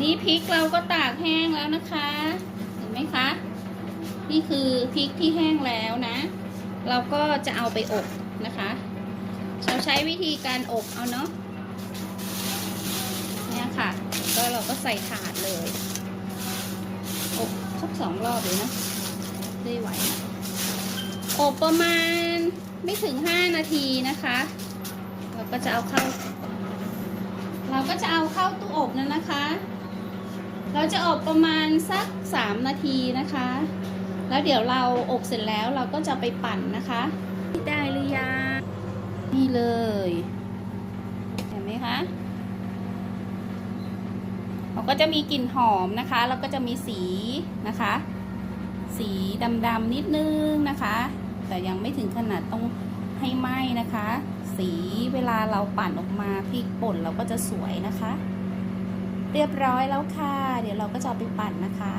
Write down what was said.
นี่พริกเราก็ตากแห้งแล้วนะคะ เห็นไหมคะ นี่คือพริกที่แห้งแล้วนะ เราก็จะเอาไปอบนะคะ เราใช้วิธีการอบเอาเนาะ เนี่ยค่ะ ก็เราก็ใส่ถาดเลย อบสักสองรอบเลยนะได้ไหวนะอบประมาณไม่ถึงห้านาทีนะคะ เราก็จะเอาเข้า เราก็จะเอาเข้าตู้อบนั่นนะคะ เราจะอบประมาณสักสามนาทีนะคะ แล้วเดี๋ยวเราอบเสร็จแล้วเราก็จะไปปั่นนะคะได้หรือยังนี่เลย เห็นไหมคะเขาก็จะมีกลิ่นหอมนะคะ แล้วก็จะมีสีนะคะ สีดำๆนิดนึงนะคะ แต่ยังไม่ถึงขนาดต้องให้ไหม้นะคะ สีเวลาเราปั่นออกมาพริกป่นเราก็จะสวยนะคะ เรียบร้อยแล้วค่ะ เดี๋ยวเราก็จะไปปั่นนะคะ